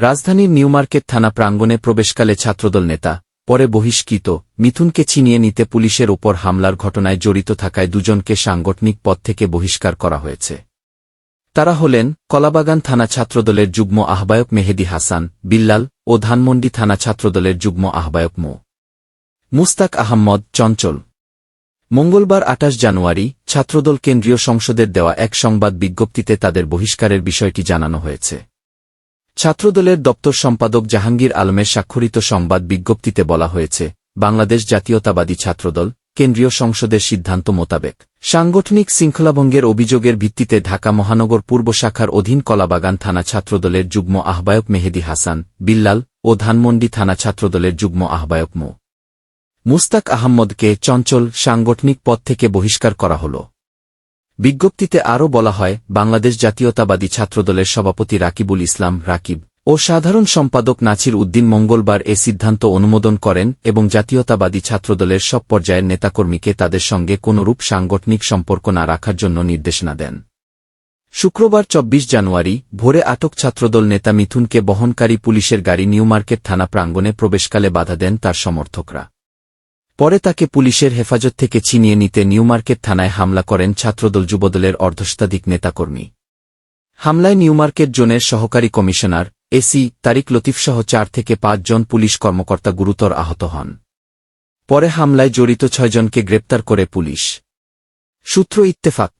রাজধানীর নিউমার্কেট থানা প্রাঙ্গণে প্রবেশকালে ছাত্রদল নেতা, পরে বহিষ্কৃত, মিথুনকে ছিনিয়ে নিতে পুলিশের ওপর হামলার ঘটনায় জড়িত থাকায় দুজনকে সাংগঠনিক পদ থেকে বহিষ্কার করা হয়েছে। তারা হলেন কলাবাগান থানা ছাত্রদলের যুগ্ম আহ্বায়ক মেহেদি হাসান, বিল্লাল ও ধানমন্ডি থানা ছাত্রদলের যুগ্ম আহ্বায়ক মো. মুস্তাক আহম্মদ চঞ্চল। মঙ্গলবার আটাশ জানুয়ারি ছাত্রদল কেন্দ্রীয় সংসদের দেওয়া এক সংবাদ বিজ্ঞপ্তিতে তাদের বহিষ্কারের বিষয়টি জানানো হয়েছে। ছাত্রদলের দপ্তর সম্পাদক জাহাঙ্গীর আলমের স্বাক্ষরিত সংবাদ বিজ্ঞপ্তিতে বলা হয়েছে, বাংলাদেশ জাতীয়তাবাদী ছাত্রদল, কেন্দ্রীয় সংসদের সিদ্ধান্ত মোতাবেক, সাংগঠনিক শৃঙ্খলাভঙ্গের অভিযোগের ভিত্তিতে ঢাকা মহানগর পূর্ব শাখার অধীন কলাবাগান থানা ছাত্রদলের যুগ্ম আহ্বায়ক মেহেদি হাসান, বিল্লাল ও ধানমন্ডি থানা ছাত্রদলের যুগ্ম আহ্বায়ক মো. মুস্তাক আহম্মদকে চঞ্চল সাংগঠনিক পদ থেকে বহিষ্কার করা হল। বিজ্ঞপ্তিতে আরও বলা হয়, বাংলাদেশ জাতীয়তাবাদী ছাত্রদলের সভাপতি রাকিবুল ইসলাম রাকিব ও সাধারণ সম্পাদক নাছির উদ্দিন মঙ্গলবার এ সিদ্ধান্ত অনুমোদন করেন এবং জাতীয়তাবাদী ছাত্রদলের সব পর্যায়ের নেতাকর্মীকে তাদের সঙ্গে কোনরূপ সাংগঠনিক সম্পর্ক না রাখার জন্য নির্দেশনা দেন। শুক্রবার ২৪ জানুয়ারি, ভোরে আটক ছাত্রদল নেতা মিথুনকে বহনকারী পুলিশের গাড়ি নিউমার্কেট থানা প্রাঙ্গণে প্রবেশকালে বাধা দেন তার সমর্থকরা। পরে তাকে পুলিশের হেফাজত থেকে ছিনিয়ে নিতে নিউমার্কেট থানায় হামলা করেন ছাত্রদল যুবদলের অর্ধশতাধিক নেতাকর্মী। হামলায় নিউমার্কেট জোনের সহকারী কমিশনার, এসি, তারিক লতিফসহ চার থেকে পাঁচ জন পুলিশ কর্মকর্তা গুরুতর আহত হন। পরে হামলায় জড়িত ছয়জনকে গ্রেপ্তার করে পুলিশ। সূত্র ইত্তেফাক